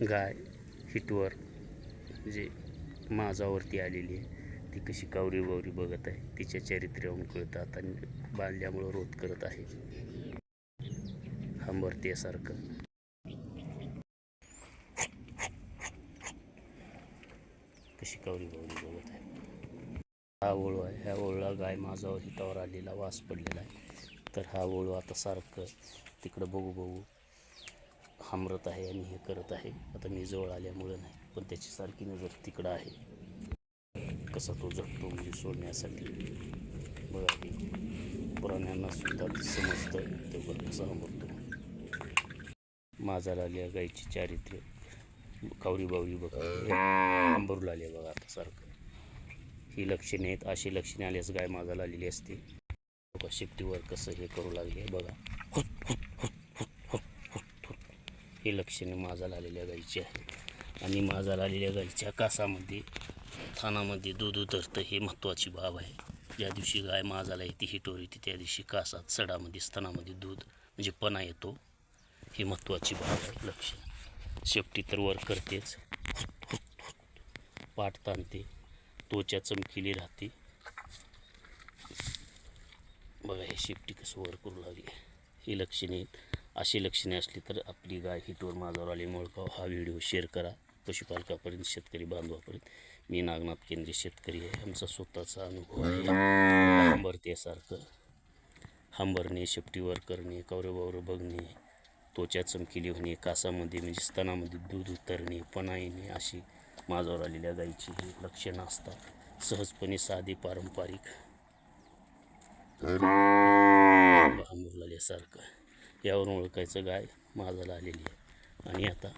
गाय हिटवर जे माझावरती आलेली आहे ती कशी कावरी बावरी बघत आहे तिच्या चारित्र्यावरून कळतं आता बांधल्यामुळं रोध करत आहे. हंबरतेसारखं कशी कावरी बावरी बघत आहे. हा ओळू आहे. ह्या ओळूला गाय माझावर हितावर आलेला वास पडलेला आहे. तर हा ओळू आता सारखं तिकडं बघू बघू हामरत आहे आणि हे करत आहे. आता मी जवळ आल्यामुळं नाही पण त्याची सारखी नजर तिकडं आहे. कसा तो झटतो म्हणजे सोडण्यासाठी? बघा की पुराण्यांना सुद्धा समजतं ते कसा हांबरतो. माझा आल्या गायची चारित्र्य. कावरी बावरी बघा. आंबरूला लागले बघा आता सारखं. ही लक्षणे आहेत. अशी लक्षणे आल्यास गाय माझा आलेली असते. बघा कसं हे करू लागले बघा. ही लक्षणे माझा आलेल्या गाईची आहे आणि माझा आलेल्या गाईच्या कासामध्ये थानामध्ये दूध उतरतं हे महत्त्वाची बाब आहे. ज्या दिवशी गाय माजाला येते हिटोर येते त्या दिवशी कासात सडामध्ये स्तनामध्ये दूध म्हणजे पणा येतो. ही महत्त्वाची बाब आहे लक्ष शेपटी तर वर करतेच. पाठ ताणते. त्वचा चमकीली राहते. बघा हे शेपटी कसं वर करू लागली. ही लक्षणे आहेत. अशी लक्षणे असली तर आपली गाय हिटवर माझावर आली. मुळगाव हा व्हिडिओ शेअर करा. पशुपालकापर्यंत शेतकरी बांधवापर्यंत. मी नागनाथ केंद्रीय शेतकरी आहे. आमचा स्वतःचा अनुभव आहे. हंबरतेसारखं हंबरणे शेपटीवर करणे कवरे बघणे त्वचा चमकिली होणे कासामध्ये म्हणजे स्तनामध्ये दूध उतरणे पणा येणे अशी माझावर आलेल्या गायीची ही लक्षणं असतात. सहजपणे साधी पारंपरिक. मुरलेल्यासारखं यावरून ओळखायचं गाय माझाला आलेली आहे. आणि आता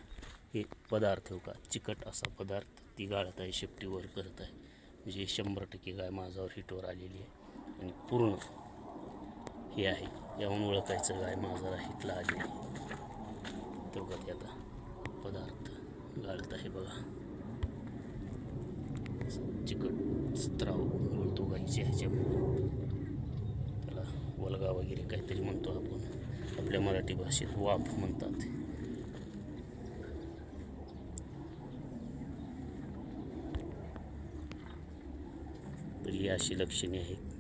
हे पदार्थ का चिकट असा पदार्थ. ती गाळत आहे शेपटीवर करत आहे. म्हणजे शंभर टक्के गाय माझावर हिटवर आलेली आहे. आणि पूर्ण हे आहे. यावरून ओळखायचं गाय माझाला हिटला आलेली आहे. तेवढं ते आता पदार्थ गाळत आहे बघा. चिकट स्त्राव बोलतो गाईच्या ह्याच्यामुळे. वलगा वगैरे काहीतरी म्हणतो आपण. आपल्या मराठी भाषेत वाफ म्हणतात. तर ही अशी लक्षणे आहेत.